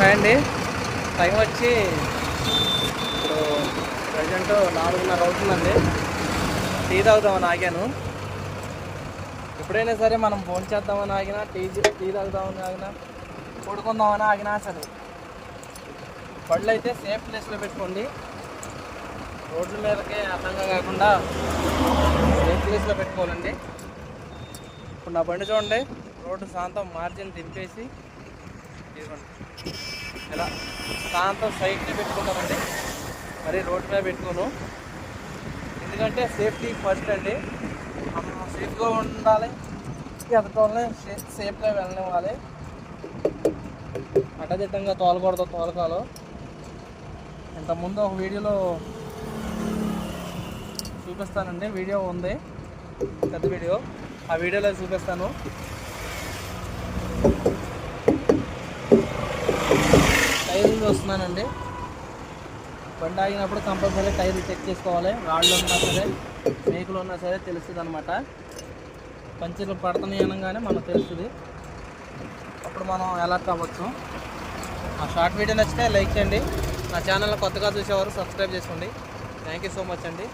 Hi అండి time వచ్చి ఇప్పుడు ప్రజెంట్ నాలుగున్నర అవుతుందండి. టీ తాగుదామని ఆగాను. ఎప్పుడైనా సరే మనం ఫోన్ చేద్దామని ఆగినా టీ టీ తాగుదామని ఆగినా పడుకుందామని ఆగినా సరే. పళ్ళు అయితే సేఫ్ ప్లేస్లో పెట్టుకోండి. రోడ్ల మీదకే అడ్డంగా కాకుండా సేఫ్ ప్లేస్లో పెట్టుకోవాలండి. ఇప్పుడు నా బండి చూడండి. రోడ్డు శాంతం మార్జిన్ దింపేసి ఇలా శాంతం సైడ్ని పెట్టుకుంటామండి. మరి రోడ్డు మీద పెట్టుకోను. ఎందుకంటే సేఫ్టీ ఫస్ట్ అండి. మనం సేఫ్గా ఉండాలి. ఎదటోళ్ళని సేఫ్గా వెళ్ళనివ్వాలి. అడ్డదిడ్డంగా తోలకూడదు తోలకాలు. ఇంతకుముందు ఒక వీడియోలో చూపిస్తానండి. వీడియో ఉంది. పెద్ద వీడియో. ఆ వీడియోలో చూపిస్తాను. వస్తున్నానండి. బండి ఆగినప్పుడు కంపల్సరీ టైర్లు చెక్ చేసుకోవాలి. రాళ్ళు ఉన్నా సరే మేకులు ఉన్నా సరే తెలుస్తుంది అనమాట పంచర్లు పడుతున్నాయి అనగానే మనకు తెలుస్తుంది. అప్పుడు మనం అలర్ట్ అవ్వచ్చు. ఆ షార్ట్ వీడియో నచ్చితే లైక్ చేయండి. నా ఛానల్ కొత్తగా చూసేవారు సబ్స్క్రైబ్ చేసుకోండి. థ్యాంక్ యూ సో మచ్ అండి.